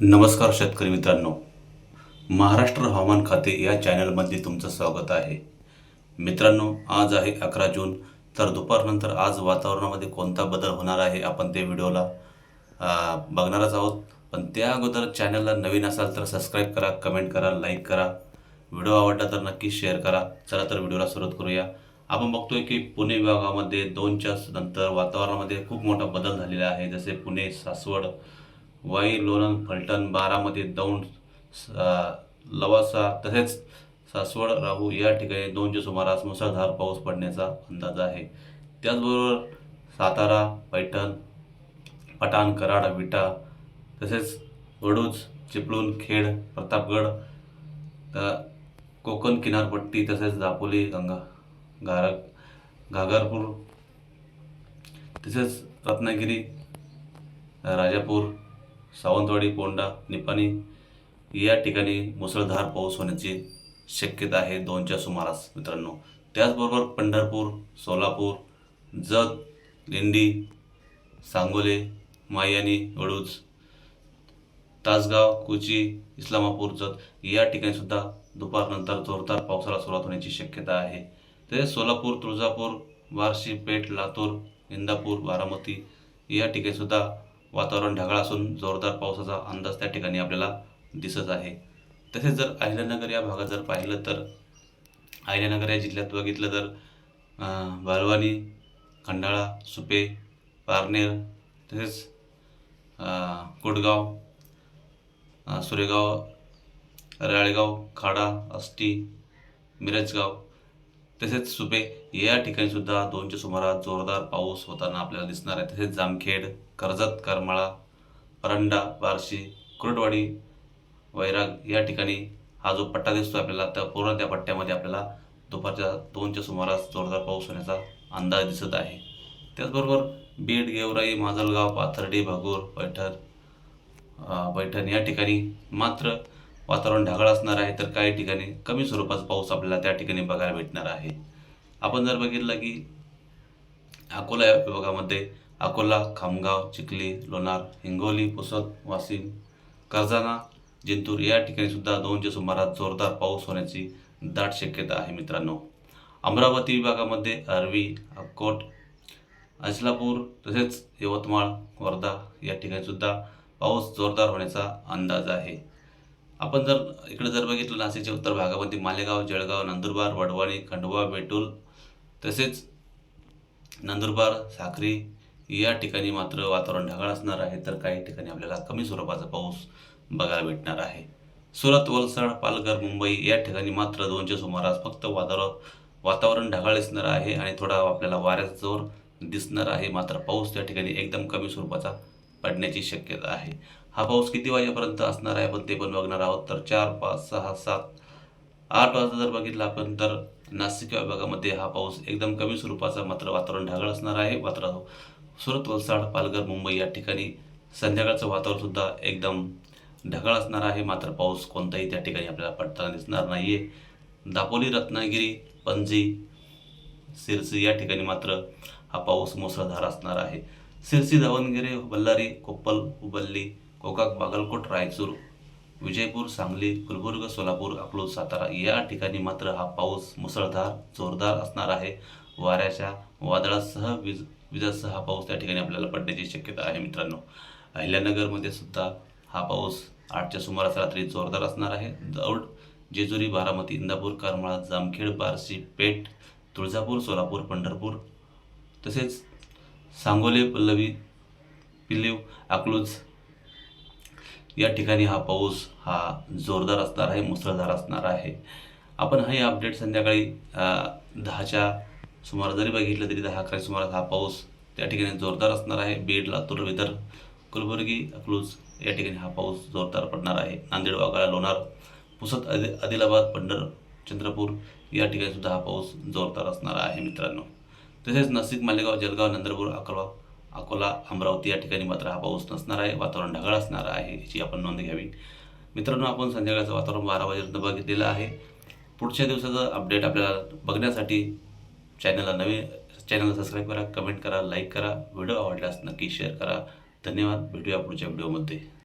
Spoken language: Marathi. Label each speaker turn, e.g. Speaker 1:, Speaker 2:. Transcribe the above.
Speaker 1: नमस्कार शेतकरी मित्रांनो. महाराष्ट्र हवामान खाते या चॅनलमध्ये तुमचं स्वागत आहे. मित्रांनो आज आहे अकरा जून तर दुपारनंतर आज वातावरणामध्ये कोणता बदल होणार आहे आपण ते व्हिडिओला बघणारच आहोत. पण त्या अगोदर चॅनलला नवीन असाल तर सबस्क्राईब करा कमेंट करा लाईक करा. व्हिडिओ आवडला तर नक्की शेअर करा. चला तर व्हिडिओला सुरुवात करूया. आपण बघतोय की पुणे विभागामध्ये दोनच्या नंतर वातावरणामध्ये खूप मोठा बदल झालेला आहे. जसे पुणे सासवड वाई लोणंद फलटण बारामती दौंड स- लवासा तसेच सासवड राहू या ठिकाणी दोनच्या सुमारास मुसळधार पाऊस पडण्याचा अंदाज आहे. त्याचबरोबर सातारा पैठण पठाण कराड विटा तसेच वडूज चिपळूण खेड प्रतापगड कोकण किनारपट्टी तसेच दापोली गंगा घार घागरपूर तसेच रत्नागिरी राजापूर सावंतवाडी कोंडा निपाणी या ठिकाणी मुसळधार पाऊस होण्याची शक्यता आहे दोनच्या सुमारास मित्रांनो. त्याचबरोबर पंढरपूर सोलापूर जत लिंडी सांगोले मायानी वडूज तासगाव कुची इस्लामापूर जत या ठिकाणी सुद्धा दुपारनंतर जोरदार पावसाला सुरुवात होण्याची शक्यता आहे. तसेच सोलापूर तुळजापूर बार्शी पेठ लातूर इंदापूर बारामती या ठिकाणी सुद्धा वातावरण ढगाळ असून जोरदार पावसाचा अंदाज त्या ठिकाणी आपल्याला दिसत आहे. तसेच जर अहिल्यानगर या भागात जर पाहिलं तर अहिल्यानगर या जिल्ह्यात बघितलं तर बालवानी खंडाळा सुपे पारनेर तसेच कुडगाव सुरेगाव राळेगाव खाडा आष्टी मिरजगाव तसेच सुपे या ठिकाणी सुद्धा दोनच्या सुमारास जोरदार पाऊस होताना आपल्याला दिसणार आहे. तसेच जामखेड कर्जत करमाळा परंडा बार्शी कुरडवाडी वैराग या ठिकाणी हा जो पट्टा दिसतो आपल्याला त्या पूर्ण त्या पट्ट्यामध्ये आपल्याला दुपारच्या दोनच्या सुमारास जोरदार पाऊस होण्याचा अंदाज दिसत आहे. त्याचबरोबर बीड गेवराई माजलगाव पाथर्डी भागूर पैठण पैठण या ठिकाणी मात्र वातावरण ढगाळ असणार आहे तर काही ठिकाणी कमी स्वरूपाचा पाऊस आपल्याला त्या ठिकाणी बघायला भेटणार आहे. आपण जर बघितलं की अकोला या विभागामध्ये अकोला खामगाव चिखली लोणार हिंगोली पुसद वाशिम कर्जाना जिंतूर या ठिकाणी सुद्धा दोनच्या सुमारास जोरदार पाऊस होण्याची दाट शक्यता आहे मित्रांनो. अमरावती विभागामध्ये अरवी अक्कोट अचलापूर तसेच यवतमाळ वर्धा या ठिकाणी सुद्धा पाऊस जोरदार होण्याचा अंदाज आहे. आपण जर इकडे जर बघितलं नाशिकच्या उत्तर भागामध्ये मालेगाव जळगाव नंदुरबार वडवणी खंडवा बेटूल तसेच नंदुरबार साखरी या ठिकाणी मात्र वातावरण ढगाळ असणार आहे. तर काही ठिकाणी आपल्याला कमी स्वरूपाचा पाऊस बघायला भेटणार आहे. सुरत वलसाड पालघर मुंबई या ठिकाणी मात्र दोनच्या सुमारास फक्त वातावरण वातावरण ढगाळ दिसणार आहे आणि थोडा आपल्याला वाऱ्याचा जोर दिसणार आहे. मात्र पाऊस त्या ठिकाणी एकदम कमी स्वरूपाचा पडण्याची शक्यता आहे. हा पाऊस किती वाजेपर्यंत असणार आहे आपण ते पण बघणार आहोत. तर चार पाच सहा सात आठ वाजता जर बघितलं आपण तर नाशिक विभागामध्ये हा पाऊस एकदम कमी स्वरूपाचा मात्र वातावरण ढगाळ असणार आहे. मात्र सुरत वलसाड पालघर मुंबई या ठिकाणी संध्याकाळचं वातावरण सुद्धा एकदम ढगाळ असणार आहे. मात्र पाऊस कोणताही त्या ठिकाणी आपल्याला पडताना दिसणार नाही आहे दापोली रत्नागिरी पणजी सिरसी या ठिकाणी मात्र हा पाऊस मुसळधार असणार आहे. सिरसी दावणगिरी बल्लारी कोप्पल हुबल्ली गोकाक बागलकोट रायचूर विजयपूर सांगली गुलबुर्ग सोलापूर अकलूज सातारा या ठिकाणी मात्र हा पाऊस मुसळधार जोरदार असणार आहे. वाऱ्याच्या वादळासह वीज विजासह हा पाऊस त्या ठिकाणी आपल्याला पडण्याची शक्यता आहे मित्रांनो. अहिल्यानगरमध्ये सुद्धा हा पाऊस आठच्या सुमारास रात्री जोरदार असणार आहे. दौड जेजुरी बारामती इंदापूर करमाळा जामखेड बार्शी पेठ तुळजापूर सोलापूर पंढरपूर तसेच सांगोले पल्लवी पिलीव अकलूज या ठिकाणी हा पाऊस हा जोरदार असणार आहे मुसळधार असणार आहे. आपण हे अपडेट संध्याकाळी दहाच्या सुमार जरी बघितलं तरी दहा अकरा सुमारास हा पाऊस त्या ठिकाणी जोरदार असणार आहे. बीड लातूर विदर्भ कुलबुर्गी अकलूज या ठिकाणी हा पाऊस जोरदार पडणार आहे. नांदेड वाघाळा लोणार पुसद आदि आदिलाबाद पंढर चंद्रपूर या ठिकाणी सुद्धा हा पाऊस जोरदार असणार आहे मित्रांनो. तसेच नाशिक मालेगाव जळगाव नंदुरबार अकलवा अकोला अमरावती या ठिकाणी मात्र हा पाऊस नसणार आहे वातावरण ढगाळ असणार आहे याची आपण नोंद घ्यावी. मित्रांनो आपण संध्याकाळचं वातावरण बारा वाजेपर्यंत बघितलेलं आहे. पुढच्या दिवसाचं अपडेट आपल्याला बघण्यासाठी चॅनलला नवीन चॅनलला सबस्क्राईब करा कमेंट करा लाईक करा व्हिडिओ आवडल्यास नक्की शेअर करा. धन्यवाद. भेटूया पुढच्या व्हिडिओमध्ये